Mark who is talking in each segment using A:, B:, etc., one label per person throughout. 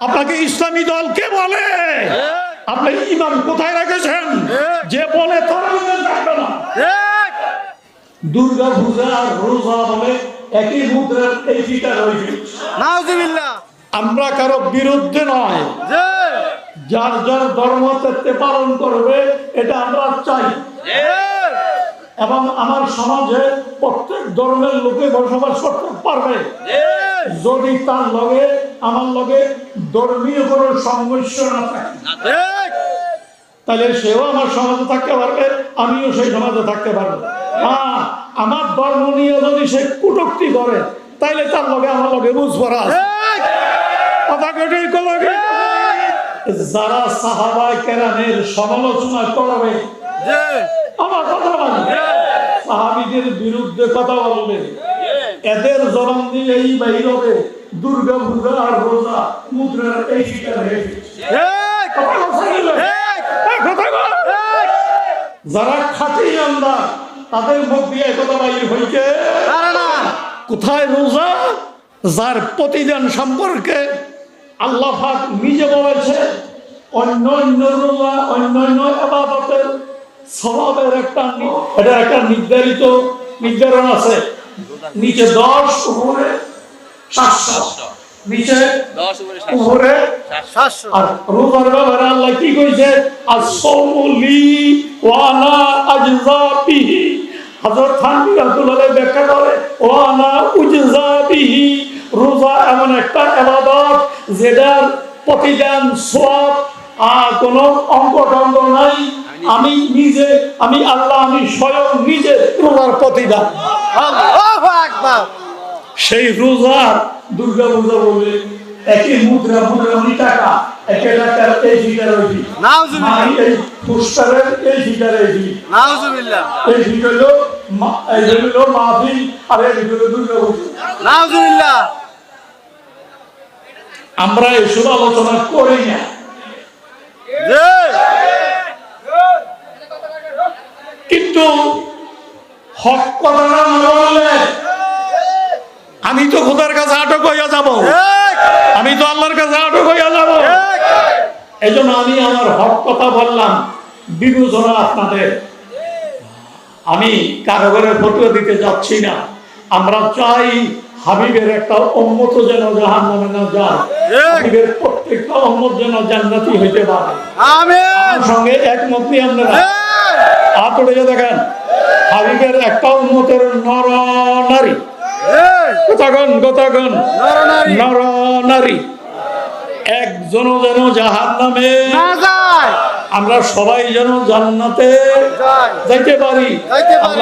A: আপনাকে ইসলামী দল কে বলে? আপনি ইমাম কোথায় রেখেছেন? যে বলে তারা থাকবে না। দুর্গা পূজা আর রোজা বলে একই মুদ্রার এই ফিটার আমরা কারও বিরুদ্ধে নয়। যার যার ধর্ম পালন করবে এটা আমরা চাই। এবং আমার সমাজে প্রত্যেক ধর্মের লোকে বসবাস করতে পারবে। যদি তার লগে আমার লগে ধর্মীয় কোনো সংঘর্ষ না থাকে। তাহলে সেও আমার সমাজে থাকতে পারবে আমিও সেই সমাজে থাকতে পারব। হ্যাঁ আমার ধর্ম নিয়ে যদি সে কুটুক্তি করে তাইলে তার লগে আমার লগে বুঝপরা আছে। কথা যারা সাহাবা কেরামের সমালোচনা করবে আমার কথা বলে সাহাবিদের বিরুদ্ধে কথা বলবে। এদের জবান দিয়ে এই বাইর হবে। দুর্গা পূজা আর রোজা মুদ্রার এই শিকার হয়ে কথা কথা যারা খাঁটি আন্দার তাদের মুখ দিয়ে একথা বাইর
B: আরে
A: কোথায় রোজা? যার প্রতিদান সম্পর্কে আল্লাহ নিজে বলেছে অন্য অন্য রোজা অন্য অন্য আবাদতের স্বভাবের একটা এটা একটা নির্ধারিত নির্ধারণ আছে। নিচে দশ উপরে সাতশো নিচে
C: উপরে
A: উপরে
B: সাতশো।
A: আর রোজার ব্যাপারে আল্লাহ কি কইছে? আসলি ওয়ানা আজজাবিহি হযরত থানভী রাদিয়াল্লাহু ব্যাখ্যা করে ওয়ানা উজজাবিহি। রোজা এমন একটা ইবাদত যেটার প্রতিদান সওয়াব আর কোনো অঙ্ক টঙ্ক নাই। আমি নিজে আমি আল্লাহ আমি স্বয়ং নিজে রোজার প্রতিদান।
B: আল্লাহু আকবার।
A: সেই রোজার দুর্গা পূজা বলে একই মুদ্রা মুদ্রা মানে টাকা একে টাকার এই ফিটার ওই ফি।
B: নাউজুবিল্লাহ।
A: এই পুস্টারের এই ফিটার এই এই ফিট হলো এই হলো মাহফিল আর এই ফিট হলো দুর্গা পূজা। আমরা এসব আলোচনা করি না। কিন্তু হক কথাটা না বললে আমি তো খোদার কাছে আটক হইয়া যাব। আমি তো আল্লাহর কাছে আটক হইয়া যাব। এই জন্য আমি আমার হক কথা বললাম বিবেচনা আপনাদের। আমি কারও ঘরে ফটো দিতে যাচ্ছি না। আমরা চাই হাবিবের একটা অম্মত যেন জাহান নামে না যায়। হাবিবের প্রত্যেকটা অম্মত যেন জান্নাতি হইতে পারে।
B: আমিন।
A: আমার সঙ্গে একমত নিয়ে আপনারা হাত উঠে দেখেন হাবিবের একটা উন্মতের নর নারী। নর নারী একজনও যেন জাহান নামে আমরা সবাই যেন জান্নাতে যাইতে পারি।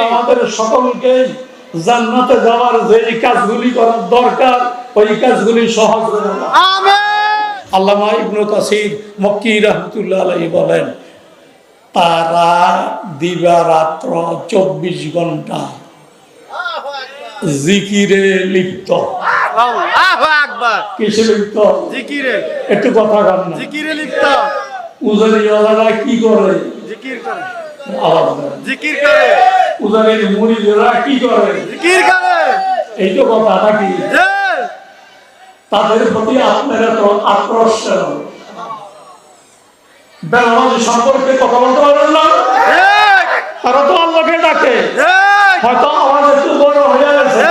A: আমাদের সকলকে জান্নাতে যাওয়ার যে কাজগুলি করার দরকার ওই কাজগুলি সহজ করে আল্লামা ইবনু কাসির মক্কি রহমতুল্লাহ বলেন তারা দিবারাত্র চব্বিশ ঘণ্টা জিকিরে লিপ্ত। কিসে লিপ্ত?
B: জিকিরে।
A: একটু কথা কান
B: জিকিরে লিপ্ত।
A: উজারিওয়ালারা কি করে?
B: জিকির করে।
A: আওয়াজ
B: জিকির করে।
A: উজারির মুড়িদেরা কি করে?
B: জিকির করে।
A: এই তো কথা নাকি তাদের প্রতি আপনারা তো আক্রোশ বেনামাজি সম্পর্কে কথা বলতে পারবেন না? তারা তো আল্লাহকে ডাকে। হয়তো আওয়াজ একটু বড় হয়ে গেছে।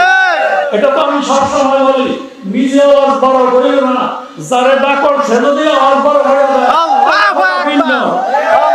A: এটা তো আমি সবসময় বলি নিজে আওয়াজ বড় করিও না। যারে ডাকর সে যদি আওয়াজ বড় হয়ে যায়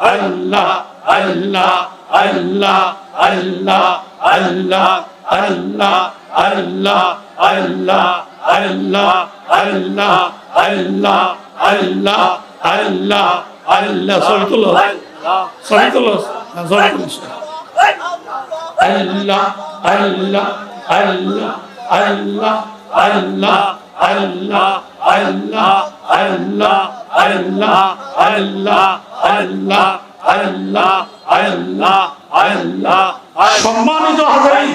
B: আল্লাহ
A: আল্লাহ আল্লাহ আল্লাহ আল্লাহ আল্লাহ আল্লাহ আল্লাহ আল্লাহ আল্লাহ আল্লাহ আল্লাহ আল্লাহ আল্লাহ সরি তুলো সরি তুলো সরি তুলো আল্লাহ আল্লাহ আল্লাহ আল্লাহ আল্লাহ আল্লাহ আল্লাহ আল্লাহ আল্লাহ আল্লাহ আল্লাহ আল্লাহ আল্লাহ আল্লাহ সম্মানিত হাজারি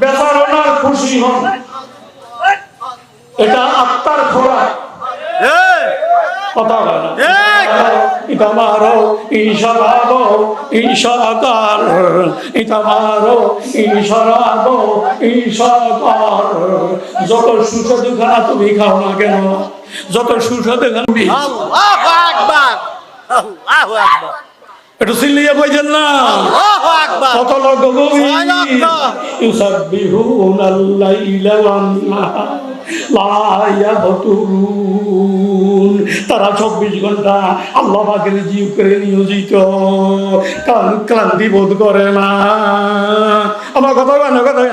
A: বেচারণার খুশি হন। এটা আত্মার খোরাক।
B: এই
A: কথা। এটা মারো ইশারাবো ইশাকার এটা মারো ইশারাবো ইশাকার যত সুস্বাদু খানা তুমি খাও না কেন যত সুস্বাদু খানা তুমি
B: আল্লাহু আকবার আল্লাহু আকবার।
A: একটু সিল্লিয়ে কইছেন না? কত লোক
B: লক্ষ।
A: লাইলা ওয়ান নাহার লা ইয়াবতুরুন। তারা চব্বিশ ঘণ্টা আল্লাহ পাকের করে নিয়োজিত। ক্লান্তি বোধ করে না। আমার কথা কেন কথা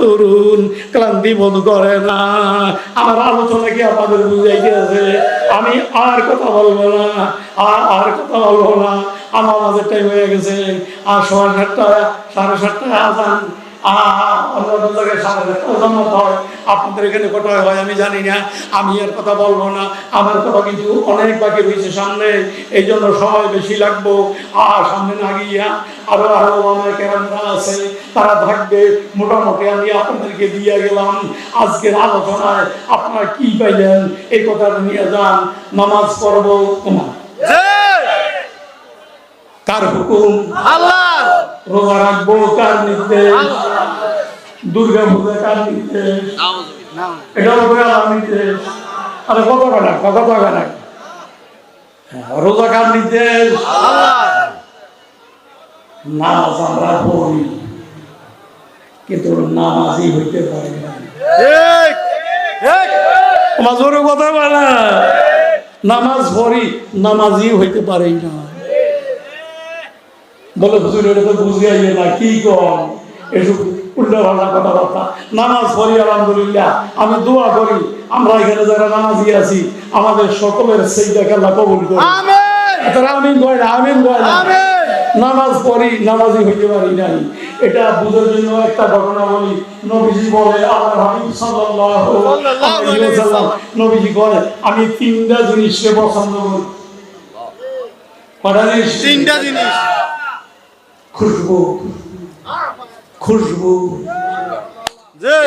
A: তরুণ ক্লান্তি বোধ করে না। আমার আলোচনা কি আপনাদের বুঝাই গেছে আমি আর কথা বলব না আর আর কথা বলব না। আমার মাঝে টাইম হয়ে গেছে। আর সোয়া সাতটা সাড়ে সাতটায় আসান আহ, জন্মত হয় আপনাদের এখানে কটা হয় আমি জানি না আমি আর কথা বলব না। আমার কথা কিন্তু অনেক বাকি রয়েছে সামনে এই জন্য সময় বেশি লাগবো। আর সামনে না গিয়া আরও আরও এরামরা আছে তারা থাকবে। মোটামুটি আমি আপনাদেরকে দিয়ে গেলাম আজকের আলোচনায়। আপনারা কি পাইলেন? এই কথাটা নিয়ে যান। নামাজ পড়ব তোমার কার হুকুম?
B: আল্লাহ!
A: রোজা রাখব কার নির্দেশ? দুর্গা পূজা কার নির্দেশ এটা হবে আল্লাহ নির্দেশ আরে কত কাটা কত কাটা রোজা কার নির্দেশ নামাজ আমরা পড়ি। কিন্তু নামাজই হইতে পারি না। কথা বলে নামাজ পড়ি নামাজই হইতে পারি না। বলে হুজুর এটা তো বুঝে না কি কম? এসব উল্টা পাল্টা কথাবার্তা। নামাজ পড়ি আলহামদুলিল্লাহ। আমি দোয়া করি আমরা এখানে যারা নামাজি আছি আমাদের সকলের সেই দেখা কবুল করি
B: আমিন!
A: তারা আমিন কয় না আমিন কয় না। নামাজ পড়ি নামাজি হইতে পারি নাই। এটা বুঝার জন্য একটা ঘটনা বলি। নবীজি বলে আল্লাহ হাবিব নবীজি কয় আমি তিনটা জিনিসকে পছন্দ করি। কটা জিনিস?
B: তিনটা জিনিস।
A: খুশবু। খুশবু।
B: জি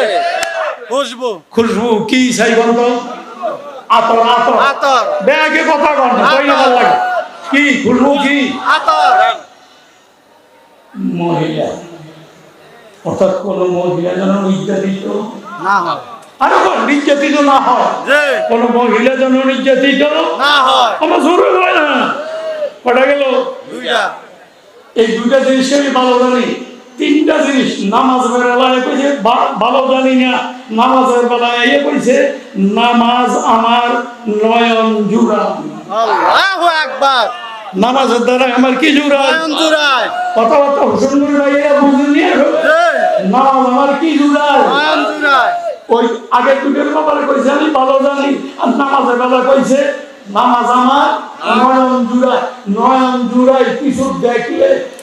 B: খুশবু।
A: খুশবু কি চাই গন্ধ? আতর আতর।
B: আতর।
A: ব্যাগে কথা গন্ধ কইলে ভালো লাগে। কি খুশবু কি?
B: আতর।
A: মহিলা। অর্থাৎ কোন মহিলা যেন নির্যাতিত।
B: না হয়।
A: আরে কোন নির্যাতিত না হয়।
B: জি।
A: কোন মহিলা যেন নির্যাতিত।
B: না হয়।
A: আমার জোরে হয় না। কটা গেল?
B: দুইটা।
A: এই দুইটা জিনিসকে আমি ভালো জানি। তিনটা জিনিস নামাজ বেলায় কইছে ভা- ভালো জানি না নামাজের বেলায় ইয়ে কইছে নামাজ আমার নয়ন জুড়া
B: আল্লাহু আকবার।
A: নামাজের দ্বারা আমার কি জুড়া
B: নয়ন জুড়ায়।
A: কথাবার্তা হুসেন করে ভাইয়া বুঝুনি নামাজ আমার কি
B: নয়ন জুড়ায়।
A: ওই আগে দুটোর ব্যাপারে কইছে আমি ভালো জানি। আর নামাজের বেলা কইছে নামাজ আমার নয়ন জুড়ায়। নয়ন জুড়ায় কিছু দেখলে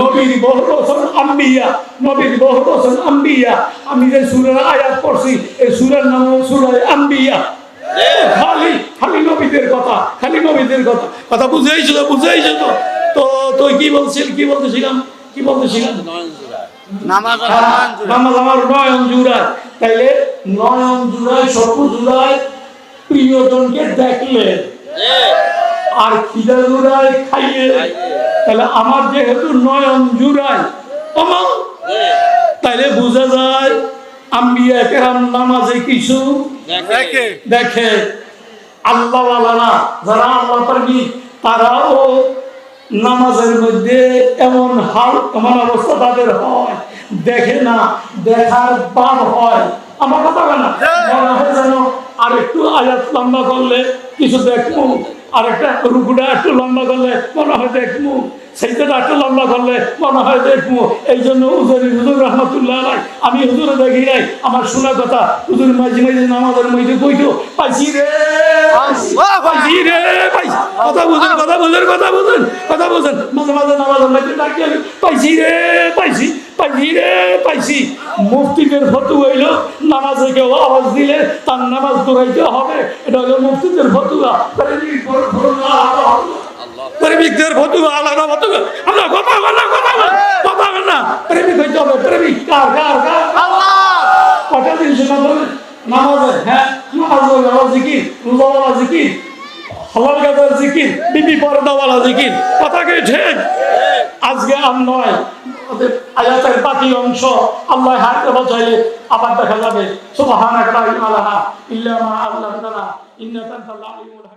A: নবীর বহু রসন আম্বিয়া নবীর বহু রসন আম্বিয়া। আমি যে সুরের আয়াত পড়ছি এই সুরের নাম সুরায় আম্বিয়া। খালি খালি নবীদের কথা খালি নবীদের কথা। কথা বুঝেইছো তো। বুঝেইছো তো তো তুই কি বলছিল কি বলতেছিলাম? কি বলতেছিলাম?
B: নামাজ
A: আমার নয়ন জুড়ায়। তাইলে নয়ন জুড়ায় চক্ষু জুড়ায় প্রিয়জনকে দেখলে আর খিদা জুড়ায় খাইয়ে। তাহলে আমার যেহেতু নয়ন জুড়ায় আমার তাইলে বোঝা যায় আমি নামাজে কিছু
B: দেখে।
A: দেখে। আল্লাহ যারা আল্লাহ পারবি তারাও নামাজের মধ্যে এমন হাল এমন অবস্থা তাদের হয়। দেখে না দেখার পাপ হয়। আমার কথা বলে না হয়। যেন আর একটু আয়াত লম্বা করলে কিছু দেখব। আর একটা রুকুটা একটু লম্বা করলে মনে হয় দেখব সেইটা একটু লম্বা করলে মনে হয় দেখব এই জন্য হুজুরি হুজুর রহমতুল্লাহ আলাই আমি হুজুরে দেখি নাই আমার শোনা কথা। হুজুর মাঝে মাঝে নামাজের মধ্যে কইতো পাইছি রে পাইছি রে পাইছি। কথা বুঝেন কথা বুঝেন কথা বুঝেন কথা বুঝেন। মাঝে মাঝে নামাজের মধ্যে ডাকি পাইছি রে পাইছি পাইছি রে পাইছি। মুফতিদের ফতু হইল নামাজে কেউ আওয়াজ দিলে তার নামাজ দৌড়াইতে হবে। এটা হলো মুফতিদের ফতুয়া। প্রেমিকদের ফতুয়া আলাদা ফতুয়া আমরা কথা বল না কথা বল কথা বল না। প্রেমিক হইতে হবে প্রেমিক। কার কার কার?
B: আল্লাহ!
A: কটা দিন শোনা বলে নামাজে হ্যাঁ নামাজ আল্লাহ জিকির রোজাওয়ালা জিকির হলাল গাদার জিকির বিবি পর্দাওয়ালা জিকির। কথা কি ঠিক? আজকে আর নয় আয়াতের বাকি অংশ আল্লাহ হাতে বাঁচাইলে আবার দেখা যাবে। সুবহানাকা ইল্লা মা আল্লামতানা ইন্নাকা আনতাল আলিমুল হাকিম।